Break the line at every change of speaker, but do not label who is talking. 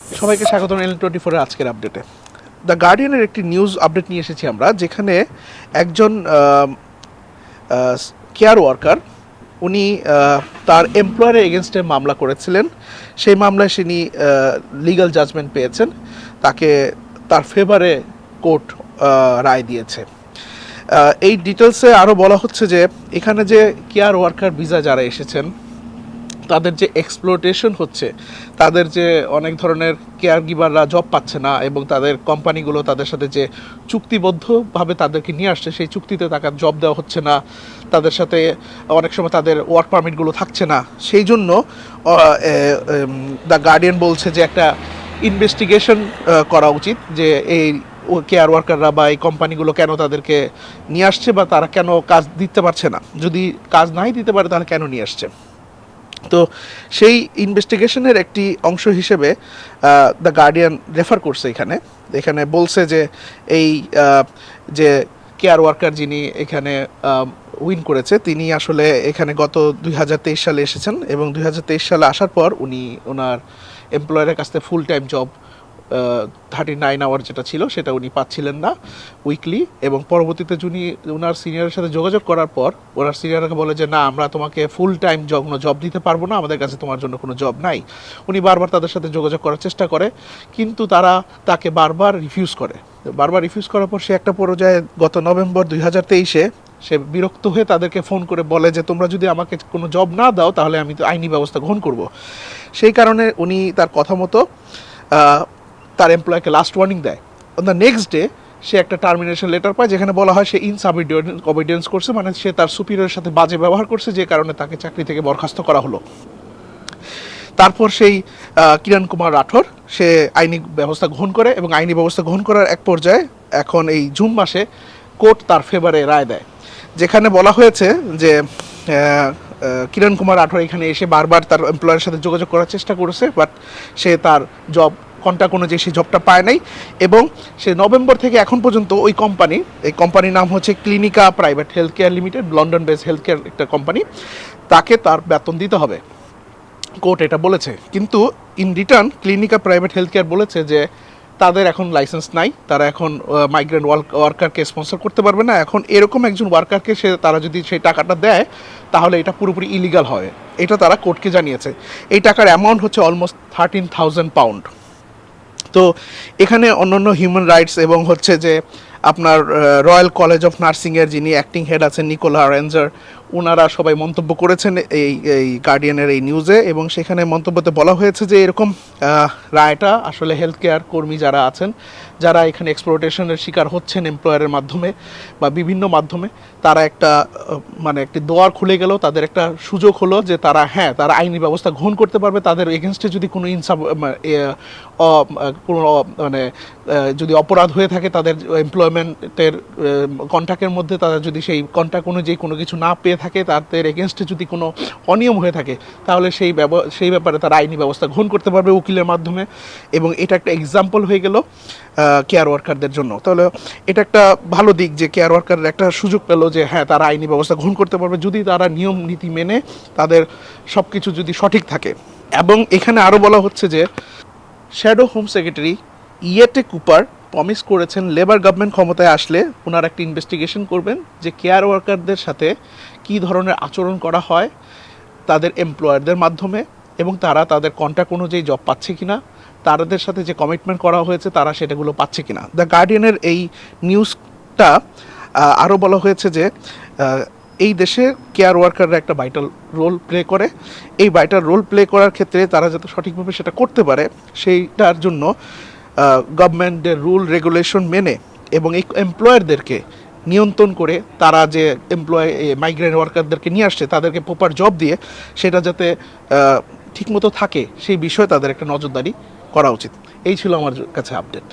সবাইকে স্বাগত L twenty ফোরের আজকের আপডেটে দ্য গার্ডিয়ানের একটি নিউজ আপডেট নিয়ে এসেছি আমরা, যেখানে একজন কেয়ার ওয়ার্কার উনি তার এমপ্লয়ারের এগেনস্টে মামলা করেছিলেন। সেই মামলায় তিনি লিগ্যাল জাজমেন্ট পেয়েছেন। তাকে তার ফেভারে কোর্ট রায় দিয়েছে। এই ডিটেলসে আরও বলা হচ্ছে যে, এখানে যে কেয়ার ওয়ার্কার ভিসা যারা এসেছেন তাদের যে এক্সপ্লোটেশন হচ্ছে, তাদের যে অনেক ধরনের কেয়ার গিভাররা জব পাচ্ছে না এবং তাদের কোম্পানিগুলো তাদের সাথে যে চুক্তিবদ্ধভাবে তাদেরকে নিয়ে আসছে, সেই চুক্তিতে তাকে জব দেওয়া হচ্ছে না। তাদের সাথে অনেক সময় তাদের ওয়ার্ক পারমিটগুলো থাকছে না। সেই জন্য দ্য গার্ডিয়ান বলছে যে একটা ইনভেস্টিগেশন করা উচিত যে এই কেয়ার ওয়ার্কাররা বা এই কোম্পানিগুলো কেন তাদেরকে নিয়ে আসছে বা তারা কেন কাজ দিতে পারছে না। যদি কাজ নাই দিতে পারে, তাহলে কেন নিয়ে আসছে? তো সেই ইনভেস্টিগেশনের একটি অংশ হিসেবে দ্য গার্ডিয়ান রেফার করছে এখানে। এখানে বলছে যে এই যে কেয়ার ওয়ার্কার যিনি এখানে উইন করেছে, তিনি আসলে এখানে গত দুই হাজার তেইশ সালে এসেছেন এবং দুই হাজার তেইশ সালে আসার পর উনি ওনার এমপ্লয়ারের কাছ থেকে full time job thirty nine hour যেটা ছিল, সেটা উনি পাচ্ছিলেন না উইকলি এবং পরবর্তীতে যিনি ওনার সিনিয়রের সাথে যোগাযোগ করার পর, ওনার সিনিয়রকে বলে যে, না, আমরা তোমাকে ফুল টাইম জব কোনো জব দিতে পারব না, আমাদের কাছে তোমার জন্য কোনো জব নাই। উনি বারবার তাদের সাথে যোগাযোগ করার চেষ্টা করে, কিন্তু তারা তাকে বারবার রিফিউজ করে। বারবার রিফিউজ করার পর সে একটা পর্যায়ে গত নভেম্বর দুই হাজার তেইশে সে বিরক্ত হয়ে তাদেরকে ফোন করে বলে যে, তোমরা যদি আমাকে কোনো জব না দাও, তাহলে আমি তো আইনি ব্যবস্থা গ্রহণ করব। সেই কারণে উনি তার কথা মতো তার এমপ্লয়কে লাস্ট ওয়ার্নিং দেয়। অন দ্য নেক্সট ডে সে একটা টার্মিনেশন লেটার পায়, যেখানে বলা হয় সে ইনসাবিডিয়েন্স অবিডিয়েন্স করছে মানে সে তার সুপিরিয়রের সাথে বাজে ব্যবহার করছে, যে কারণে তাকে চাকরি থেকে বরখাস্ত করা হলো। তারপর সেই কিরণ কুমার রাঠোর সে আইনি ব্যবস্থা গ্রহণ করে এবং আইনি ব্যবস্থা গ্রহণ করার এক পর্যায়ে এখন এই জুন মাসে কোর্ট তার ফেভারে রায় দেয়। যেখানে বলা হয়েছে যে কিরণ কুমার রাঠোর এখানে এসে বারবার তার এমপ্লয়ের সাথে যোগাযোগ করার চেষ্টা করেছে বাট সে তার জব কন্ট্যাক্ট অনুযায়ী সেই জবটা পায় নাই এবং সে নভেম্বর থেকে এখন পর্যন্ত ওই কোম্পানি এই কোম্পানির নাম হচ্ছে Clinica private health care limited London base health care একটা কোম্পানি তাকে তার বেতন দিতে হবে। কোর্ট এটা বলেছে। কিন্তু in return Clinica private health care বলেছে যে তাদের এখন লাইসেন্স নাই, তারা এখন মাইগ্রেন্ট ওয়ার্কারকে স্পন্সর করতে পারবে না। এখন এরকম একজন ওয়ার্কারকে সে, তারা যদি সেই টাকাটা দেয়, তাহলে এটা পুরোপুরি ইলিগাল হয়। এটা তারা কোর্টকে জানিয়েছে। এই টাকার অ্যামাউন্ট হচ্ছে অলমোস্ট থার্টিন থাউজেন্ড পাউন্ড তো এখানে অন্যান্য হিউম্যান রাইটস এবং হচ্ছে যে আপনার রয়্যাল কলেজ অফ নার্সিংয়ের যিনি অ্যাক্টিং হেড আছেন নিকোলা রেঞ্জার ওনারা সবাই মন্তব্য করেছেন এই এই গার্ডিয়ানের এই নিউজে এবং সেখানে মন্তব্যতে বলা হয়েছে যে এরকম রায়টা আসলে হেলথ কেয়ার কর্মী যারা আছেন, যারা এখানে এক্সপ্লোটেশনের শিকার হচ্ছেন এমপ্লয়ারের মাধ্যমে বা বিভিন্ন মাধ্যমে, তারা একটা মানে একটি দোয়ার খুলে গেল, তাদের একটা সুযোগ হলো যে তারা হ্যাঁ তারা আইনি ব্যবস্থা গ্রহণ করতে পারবে, তাদের এগেনস্টে যদি কোনো ইনসাব কোনো মানে যদি অপরাধ হয়ে থাকে, তাদের এমপ্লয়মেন্টের কন্ট্রাক্টের মধ্যে তারা যদি সেই কন্ট্রাক্ট অনুযায়ী কোনো কিছু না পেয়ে থাকে, তাদের এগেনস্টে যদি কোনো অনিয়ম হয়ে থাকে, তাহলে সেই সেই ব্যাপারে তারা আইনি ব্যবস্থা গ্রহণ করতে পারবে উকিলের মাধ্যমে। এবং এটা একটা এক্সাম্পল হয়ে গেল কেয়ার ওয়ার্কারদের জন্য। তাহলে এটা একটা ভালো দিক যে কেয়ার ওয়ার্কার একটা সুযোগ পেল যে হ্যাঁ তারা আইনি ব্যবস্থা গ্রহণ করতে পারবে। যদি তারা নিয়ম নীতি মেনে তাদের সব কিছু যদি সঠিক থাকে। এবং এখানে আরও বলা হচ্ছে যে shadow home secretary Yvette Cooper promise করেছেন লেবার গভর্নমেন্ট ক্ষমতায় আসলে ওনারা একটা ইনভেস্টিগেশন করবেন যে কেয়ার ওয়ার্কারদের সাথে কী ধরনের আচরণ করা হয় তাদের এমপ্লয়ারদের মাধ্যমে এবং তারা তাদের কন্ট্রাক্ট অনুযায়ী জব পাচ্ছে কি না তাদের সাথে যে কমিটমেন্ট করা হয়েছে তারা সেটাগুলো পাচ্ছে কি না দ্য গার্ডিয়ানের এই নিউজটা আরও বলা হয়েছে যে এই দেশে কেয়ার ওয়ার্কাররা একটা ভাইটাল রোল প্লে করে। এই ভাইটাল রোল প্লে করার ক্ষেত্রে তারা যাতে সঠিকভাবে সেটা করতে পারে, সেইটার জন্য গভর্নমেন্টের রুল রেগুলেশন মেনে এবং এই এমপ্লয়ারদেরকে নিয়ন্ত্রণ করে তারা যে এমপ্লয় মাইগ্রেন্ট ওয়ার্কারদেরকে নিয়ে আসছে, তাদেরকে প্রপার জব দিয়ে সেটা যাতে ঠিকমতো থাকে, সেই বিষয়ে তাদের একটা নজরদারি করা উচিত। এই ছিল আমার কাছে আপডেট